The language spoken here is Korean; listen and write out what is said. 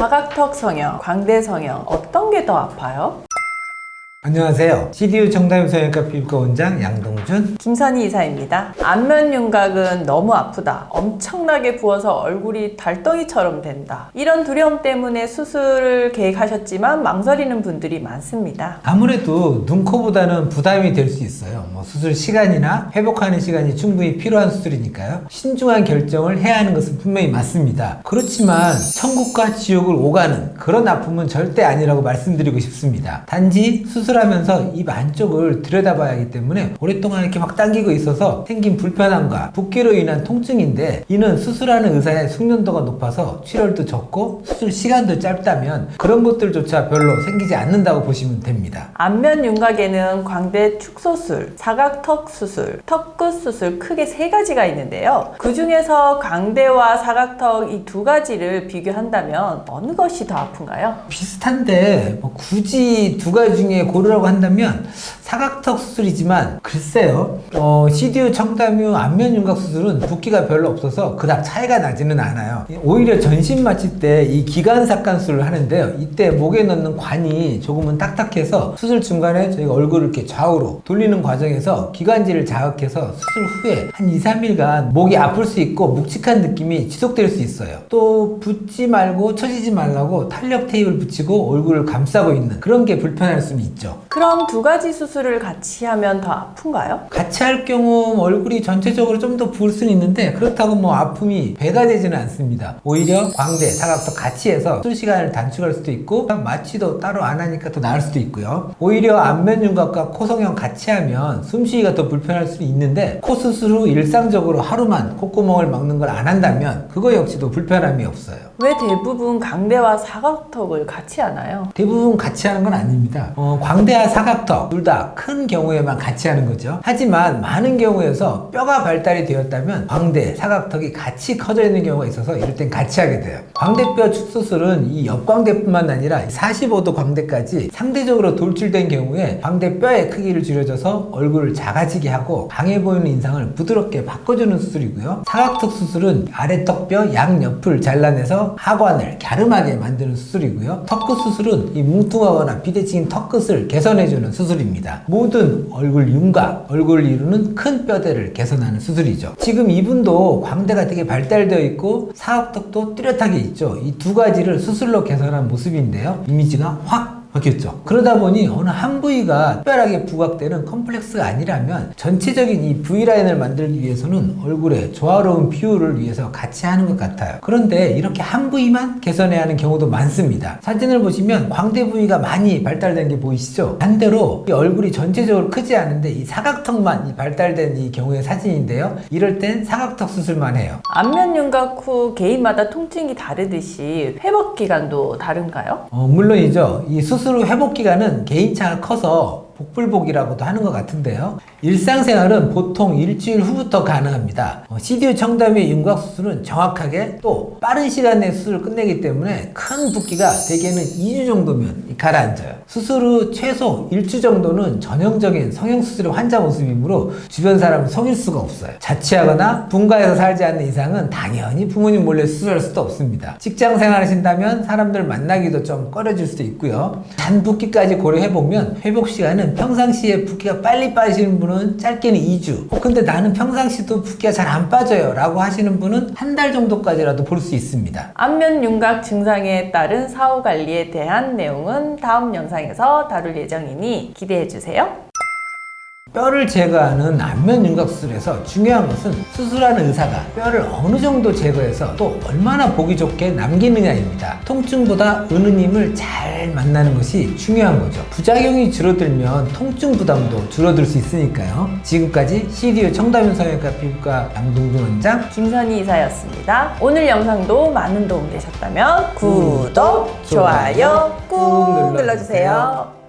사각턱 성형, 광대 성형 어떤 게 더 아파요? 안녕하세요. CDU 청담성형외과 피부과 원장 양동준. 김선희 이사입니다. 안면 윤곽은 너무 아프다. 엄청나게 부어서 얼굴이 달덩이처럼 된다. 이런 두려움 때문에 수술을 계획하셨지만 망설이는 분들이 많습니다. 아무래도 눈, 코보다는 부담이 될 수 있어요. 뭐 수술 시간이나 회복하는 시간이 충분히 필요한 수술이니까요. 신중한 결정을 해야 하는 것은 분명히 맞습니다. 그렇지만 천국과 지옥을 오가는 그런 아픔은 절대 아니라고 말씀드리고 싶습니다. 단지 수술 하면서 입 안쪽을 들여다봐야 하기 때문에 오랫동안 이렇게 막 당기고 있어서 생긴 불편함과 붓기로 인한 통증인데 이는 수술하는 의사의 숙련도가 높아서 출혈도 적고 수술 시간도 짧다면 그런 것들조차 별로 생기지 않는다고 보시면 됩니다. 안면 윤곽에는 광대 축소술, 사각턱 수술, 턱끝 수술 크게 세 가지가 있는데요. 그 중에서 광대와 사각턱 이 두 가지를 비교한다면 어느 것이 더 아픈가요? 비슷한데 뭐 굳이 두 가지 중에 고 르라고 한다면 사각턱 수술이지만 글쎄요. 어, CDU 청담유 안면 윤곽 수술은 붓기가 별로 없어서 그닥 차이가 나지는 않아요. 오히려 전신 마취 때 이 기관 삭관술을 하는데요. 이때 목에 넣는 관이 조금은 딱딱해서 수술 중간에 저희가 얼굴을 이렇게 좌우로 돌리는 과정에서 기관지를 자극해서 수술 후에 한 2, 3일간 목이 아플 수 있고 묵직한 느낌이 지속될 수 있어요. 또 붓지 말고 처지지 말라고 탄력 테이프를 붙이고 얼굴을 감싸고 있는 그런 게 불편할 수는 있죠. 그럼 두 가지 수술 을 같이 하면 더 아픈가요? 같이 할 경우 얼굴이 전체적으로 좀 더 부을 수는 있는데 그렇다고 뭐 아픔이 배가 되지는 않습니다. 오히려 광대, 사각도 같이 해서 수술 시간을 단축할 수도 있고 마취도 따로 안 하니까 더 나을 수도 있고요. 오히려 안면 윤곽과 코 성형 같이 하면 숨쉬기가 더 불편할 수는 있는데 코 수술 후 일상적으로 하루만 콧구멍을 막는 걸 안 한다면 그거 역시도 불편함이 없어요. 왜 대부분 광대와 사각턱을 같이 하나요? 대부분 같이 하는 건 아닙니다. 어, 광대와 사각턱 둘 다큰 경우에만 같이 하는 거죠. 하지만 많은 경우에서 뼈가 발달이 되었다면 광대, 사각턱이 같이 커져 있는 경우가 있어서 이럴 땐 같이 하게 돼요. 광대뼈 축소술은 이 옆광대뿐만 아니라 45도 광대까지 상대적으로 돌출된 경우에 광대뼈의 크기를 줄여줘서 얼굴을 작아지게 하고 강해 보이는 인상을 부드럽게 바꿔주는 수술이고요. 사각턱 수술은 아래턱뼈 양옆을 잘라내서 하관을 갸름하게 만드는 수술이고요. 턱끝 수술은 이 뭉퉁하거나 비대칭인 턱끝을 개선해주는 수술입니다. 모든 얼굴 윤곽, 얼굴을 이루는 큰 뼈대를 개선하는 수술이죠. 지금 이분도 광대가 되게 발달되어 있고 사각턱도 뚜렷하게 있죠. 이 두 가지를 수술로 개선한 모습인데요. 이미지가 확 바뀌었죠. 그러다 보니 어느 한 부위가 특별하게 부각되는 컴플렉스가 아니라면 전체적인 이 V라인을 만들기 위해서는 얼굴의 조화로운 비율을 위해서 같이 하는 것 같아요. 그런데 이렇게 한 부위만 개선해야 하는 경우도 많습니다. 사진을 보시면 광대 부위가 많이 발달된 게 보이시죠? 반대로 이 얼굴이 전체적으로 크지 않은데 이 사각턱만 이 발달된 이 경우의 사진인데요. 이럴 땐 사각턱 수술만 해요. 안면 윤곽 후 개인마다 통증이 다르듯이 회복 기간도 다른가요? 어, 물론이죠. 이 수술 후 회복 기간은 개인차가 커서 복불복이라고도 하는 것 같은데요. 일상생활은 보통 일주일 후부터 가능합니다. 어, CDU 청담의 윤곽 수술은 정확하게 또 빠른 시간 내에 수술을 끝내기 때문에 큰 붓기가 대개는 2주 정도면 가라앉아요. 수술 후 최소 1주 정도는 전형적인 성형수술의 환자 모습이므로 주변 사람을 속일 수가 없어요. 자취하거나 분가에서 살지 않는 이상은 당연히 부모님 몰래 수술할 수도 없습니다. 직장 생활하신다면 사람들 만나기도 좀 꺼려질 수도 있고요. 단 붓기까지 고려해보면 회복 시간은 평상시에 붓기가 빨리 빠지는 분은 짧게는 2주. 어, 근데 나는 평상시도 붓기가 잘 안 빠져요. 라고 하시는 분은 한 달 정도까지라도 볼 수 있습니다. 안면 윤곽 증상에 따른 사후 관리에 대한 내용은 다음 영상에서 다룰 예정이니 기대해 주세요. 뼈를 제거하는 안면 윤곽 수술에서 중요한 것은 수술하는 의사가 뼈를 어느 정도 제거해서 또 얼마나 보기 좋게 남기느냐입니다. 통증보다 은은 힘을 잘 만나는 것이 중요한 거죠. 부작용이 줄어들면 통증 부담도 줄어들 수 있으니까요. 지금까지 CDU 청담윤 성형외과 피부과 양동준 원장 김선희 이사였습니다. 오늘 영상도 많은 도움 되셨다면 구독, 좋아요 꾹 눌러주세요.